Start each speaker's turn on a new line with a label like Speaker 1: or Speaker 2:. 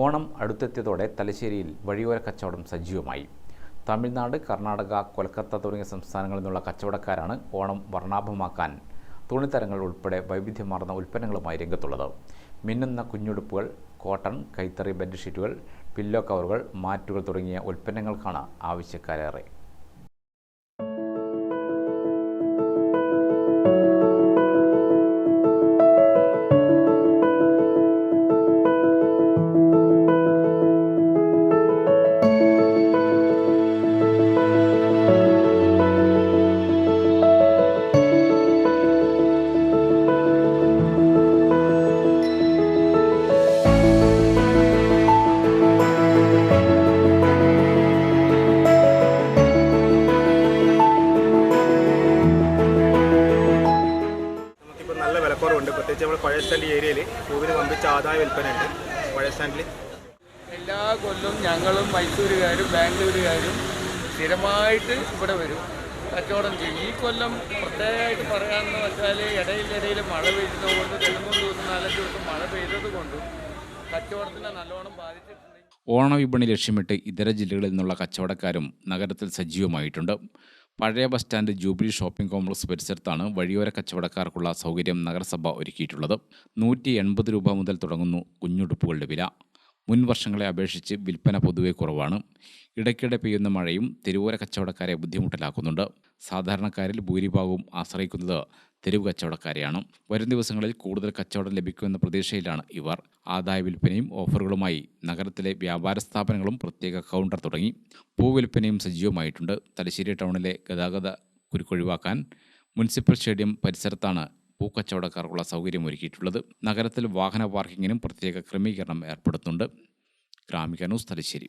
Speaker 1: ഓണം അടുത്തെത്തിയതോടെ തലശ്ശേരിയിൽ വഴിയോര കച്ചവടം സജീവമായി. തമിഴ്നാട് കർണാടക കൊൽക്കത്ത തുടങ്ങിയ സംസ്ഥാനങ്ങളിൽ നിന്നുള്ള കച്ചവടക്കാരാണ് ഓണം വർണാഭമാക്കാൻ തുണിത്തരങ്ങൾ ഉൾപ്പെടെ വൈവിധ്യമാർന്ന ഉൽപ്പന്നങ്ങളുമായി രംഗത്തുള്ളത്. മിന്നുന്ന കുഞ്ഞുടുപ്പുകൾ കോട്ടൺ കൈത്തറി ബെഡ്ഷീറ്റുകൾ പില്ലോ കവറുകൾ മാറ്റുകൾ തുടങ്ങിയ ഉൽപ്പന്നങ്ങൾക്കാണ് ആവശ്യക്കാരേറെ.
Speaker 2: വിലക്കുറവുണ്ട് പ്രത്യേകിച്ച് നമ്മൾ പഴയ സ്റ്റാൻഡ് ഏരിയയിൽ പൂവിന് വമ്പിച്ച ആദായ വിൽപ്പനയുണ്ട്. പഴയ സ്റ്റാൻഡിൽ
Speaker 3: എല്ലാ കൊല്ലവും ഞങ്ങളും മൈസൂരുകാരും ബാംഗ്ലൂരുകാരും സ്ഥിരമായിട്ട് ഇവിടെ വരും. കച്ചവടം ചെയ്യും. ഈ കൊല്ലം പ്രത്യേകമായിട്ട് പറയാമെന്ന് വെച്ചാൽ ഇടയിലിടയിൽ മഴ പെയ്തത് കൊണ്ട് രണ്ട് മൂന്ന് ദിവസം നാലഞ്ച് ദിവസം മഴ പെയ്തത് കൊണ്ടും കച്ചവടത്തിനെ നല്ലോണം ബാധിച്ചിട്ടുണ്ട്.
Speaker 1: ഓണവിപണി ലക്ഷ്യമിട്ട് ഇതര ജില്ലകളിൽ നിന്നുള്ള കച്ചവടക്കാരും നഗരത്തിൽ സജീവമായിട്ടുണ്ട്. പഴയ bus stand jubilee shopping complex പരിസരത്താണ് വഴിയോര കച്ചവടക്കാർക്കുള്ള സൗകര്യം നഗരസഭ ഒരുക്കിയിട്ടുള്ളത്. നൂറ്റി എൺപത് രൂപ മുതൽ തുടങ്ങുന്നു കുഞ്ഞുടുപ്പുകളുടെ വില. മുൻ വർഷങ്ങളെ അപേക്ഷിച്ച് വിൽപ്പന പൊതുവെ കുറവാണ്. ഇടയ്ക്കിടെ പെയ്യുന്ന മഴയും തെരുവോര കച്ചവടക്കാരെ ബുദ്ധിമുട്ടിലാക്കുന്നുണ്ട്. സാധാരണക്കാരിൽ ഭൂരിഭാഗവും ആശ്രയിക്കുന്നത് തെരുവ് കച്ചവടക്കാരെയാണ്. വരും ദിവസങ്ങളിൽ കൂടുതൽ കച്ചവടം ലഭിക്കുമെന്ന പ്രതീക്ഷയിലാണ് ഇവർ. ആദായ വിൽപ്പനയും ഓഫറുകളുമായി നഗരത്തിലെ വ്യാപാര സ്ഥാപനങ്ങളും പ്രത്യേക കൗണ്ടർ തുടങ്ങി. പൂവിൽപ്പനയും സജീവമായിട്ടുണ്ട് തലശ്ശേരി ടൗണിലെ ഗതാഗത കുരുക്കൊഴിവാക്കാൻ മുനിസിപ്പൽ സ്റ്റേഡിയം പരിസരത്താണ് പൂക്കച്ചവടക്കാർക്കുള്ള സൗകര്യം ഒരുക്കിയിട്ടുള്ളത് നഗരത്തിൽ വാഹന പാർക്കിങ്ങിനും പ്രത്യേക ക്രമീകരണം ഏർപ്പെടുത്തുന്നുണ്ട് ഗ്രാമിക ന്യൂസ് തലശ്ശേരി.